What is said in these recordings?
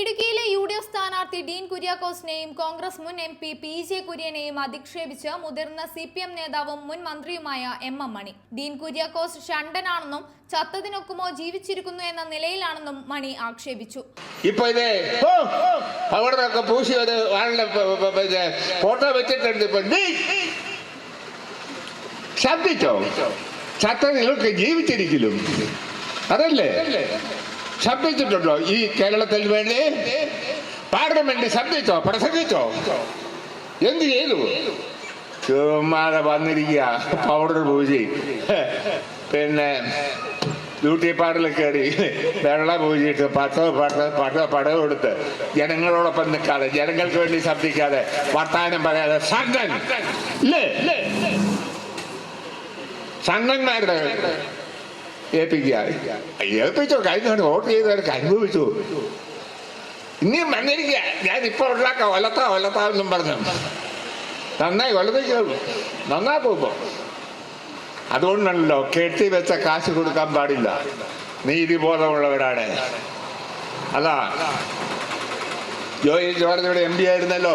ഇടുക്കിയിലെ U D F സ്ഥാനാർത്ഥി ഡീൻ കുര്യാക്കോസിനെയും കോൺഗ്രസ് മുൻ എം പി പി ജെ കുര്യനെയും അധിക്ഷേപിച്ച് മുതിർന്ന സി പി എം നേതാവും മുൻ മന്ത്രിയുമായ എം എം മണി. ഡീൻ കുര്യാക്കോസ് ഷണ്ടനാണെന്നും ചത്തതിനൊക്കുമോ ജീവിച്ചിരിക്കുന്നു എന്ന നിലയിലാണെന്നും മണി ആക്ഷേപിച്ചു. ഫോട്ടോ വെച്ചിട്ടുണ്ട് ചത്തതിലൊക്കെ ജീവിച്ചിരിക്കലും. അതല്ലേ? ശബ്ദിച്ചിട്ടുണ്ടോ ഈ കേരളത്തിൽ വേണ്ടി? പാർലമെന്റ് ശബ്ദിച്ചോ? പ്രസംഗിച്ചോ? എന്ത് ചെയ്തു? ചുമ്മാതെ വന്നിരിക്കുക. പൗഡർ പൂജി പിന്നെ ബ്യൂട്ടി പാർലറിൽ കയറി വെള്ള പൂജിയിട്ട് പത്ത് പത്ത് പത്ത് പടം കൊടുത്ത് ജനങ്ങളോടൊപ്പം നിൽക്കാതെ ജനങ്ങൾക്ക് വേണ്ടി ശബ്ദിക്കാതെ വർത്താനം പറയാതെ സംഘൻ ഇല്ലേ? സംഘന്മാരുടെ ഏൽപ്പിക്കുക ഏൽപ്പിച്ചോ കഴിഞ്ഞ വോട്ട് ചെയ്തവർക്ക് അനുഭവിച്ചു. ഇനിയും വന്നിരിക്കുക. ഞാൻ ഇപ്പൊ ഉണ്ടാക്കാം ഒലത്താ ഒലത്താ എന്നും പറഞ്ഞു. നന്നായി ഒലത്തേക്കുള്ളൂ നന്നാക്കും ഇപ്പൊ അതുകൊണ്ടാണല്ലോ കെട്ടി വെച്ച കാശ് കൊടുക്കാൻ പാടില്ല. നീതിബോധമുള്ളവരാണ്. അതാ. ജോയി ജോർജ് ഇവിടെ എം പി ആയിരുന്നല്ലോ.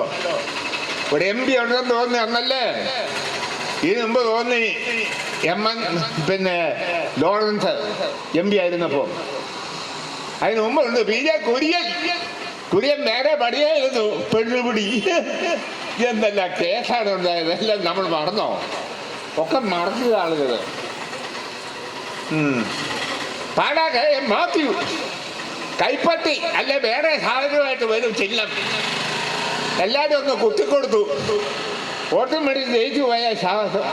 ഇവിടെ എം പി ഉണ്ടെന്ന് തോന്നി അന്നല്ലേ? ഇതിനു മുമ്പ് തോന്നി എം എൻ പിന്നെ ലോറൻസ് എം പി ആയിരുന്നപ്പോ. അതിന് മുമ്പുണ്ട് പി ജെ കുര്യൻ. കുര്യൻ നേരെ പടിയായിരുന്നു പെണ്ണുപിടി. എന്തല്ല കേസാണ് ഉണ്ടായത്? എല്ലാം നമ്മൾ മറന്നോ? ഒക്കെ മറന്നു ആളുകൾ പാടാകെ മാത്യു. കൈപ്പത്തി അല്ലെ വേറെ സാധനമായിട്ട് വരും ചിഹ്നം. എല്ലാവരും ഒന്ന് കുത്തിക്കൊടുത്തു. വോട്ടും മേടിച്ച് ജയിച്ചു പോയാൽ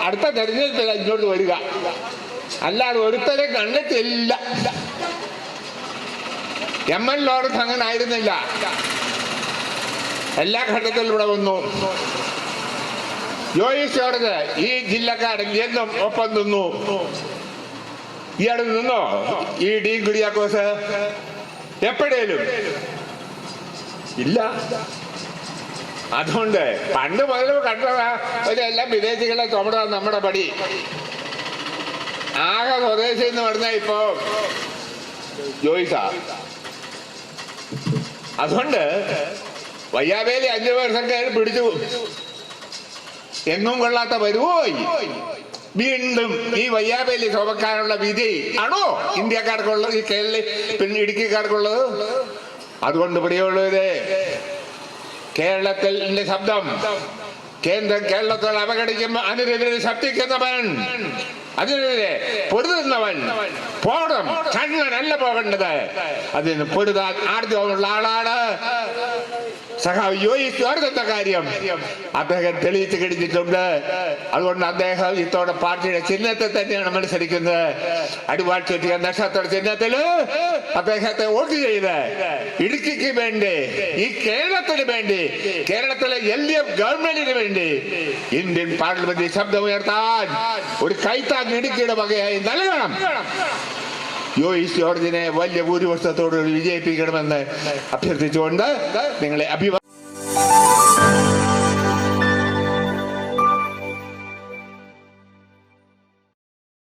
അടുത്ത തെരഞ്ഞെടുപ്പിൽ ഇങ്ങോട്ട് വരിക. അല്ലാതെ ഒരുത്തരെ കണ്ടിട്ടില്ല. എം എൽ ലോറൻസ് അങ്ങനെ ആയിരുന്നില്ല. എല്ലാ ഘട്ടത്തിലും ഇവിടെ വന്നു. ജോയിസ് ജോർജ് ഈ ജില്ലക്കാരൻ എന്നും ഒപ്പം നിന്നു. ഇയാൾ നിന്നോ? ഈ ഡീൻ കുര്യാക്കോസ്? എപ്പോഴേലും. ഇല്ല. അതുകൊണ്ട് പണ്ട് മുതലും കണ്ടതാ ഇതെല്ലാം വിദേശികളെ ചുമടാ നമ്മുടെ പടി. ആകെ സ്വദേശി എന്ന് പറഞ്ഞ ഇപ്പോ ജോയിസ. അതുകൊണ്ട് വയ്യാവേലി അഞ്ചു വർഷം കയറി പിടിച്ചു. എങ്ങും കൊള്ളാത്ത വരുവോയി വീണ്ടും ഈ വയ്യാവേലി ശോഭക്കാരുള്ള വിധി ആണോ ഇന്ത്യക്കാർക്കുള്ളത് ഈ കേരള പിന്നെ ഇടുക്കിക്കാർക്കുള്ളത്? അതുകൊണ്ട് പിടിയുള്ളത് കേരളത്തിന്റെ ശബ്ദം കേന്ദ്രം കേരളത്തിൽ അവഗണിക്കുമ്പോൾ അതിനെതിരെ ശബ്ദിക്കുന്നവൻ അതിനെതിരെ പൊരുതുന്നവൻ പോകണം കണ്ണനല്ല പോകേണ്ടത് അതിന് പൊരുതാൻ ആർജവമുള്ള ആളാണ് സഹാബ് യോയിസ് ജോർജ് കാര്യം. അദ്ദേഹം തെളിയിച്ചു കഴിഞ്ഞിട്ടുണ്ട്. അതുകൊണ്ട് അദ്ദേഹം ഇത്തോടെ പാർട്ടിയുടെ ചിഹ്നത്തെ തന്നെയാണ് മത്സരിക്കുന്നത്. അടിവാൾ ചുറ്റിയ നക്ഷത്ര ചിഹ്നത്തിൽ അദ്ദേഹത്തെ വോട്ട് ചെയ്ത് ഇടുക്കിക്ക് വേണ്ടി ഈ കേരളത്തിന് വേണ്ടി കേരളത്തിലെ എൽ ഡി എഫ് ഗവൺമെന്റിന് വേണ്ടി ഇന്ത്യൻ പാർലമെന്റിൽ ശബ്ദമുയർത്താൻ ഒരു കൈത്താങ് ഇടുക്കിയുടെ വകയായി നൽകണം. ജോയിസ് ജോർജിനെ വലിയ ഭൂരിപക്ഷത്തോട് വിജയിപ്പിക്കണമെന്ന് അഭ്യർത്ഥിച്ചുകൊണ്ട് നിങ്ങളെ അഭിവാദ്യം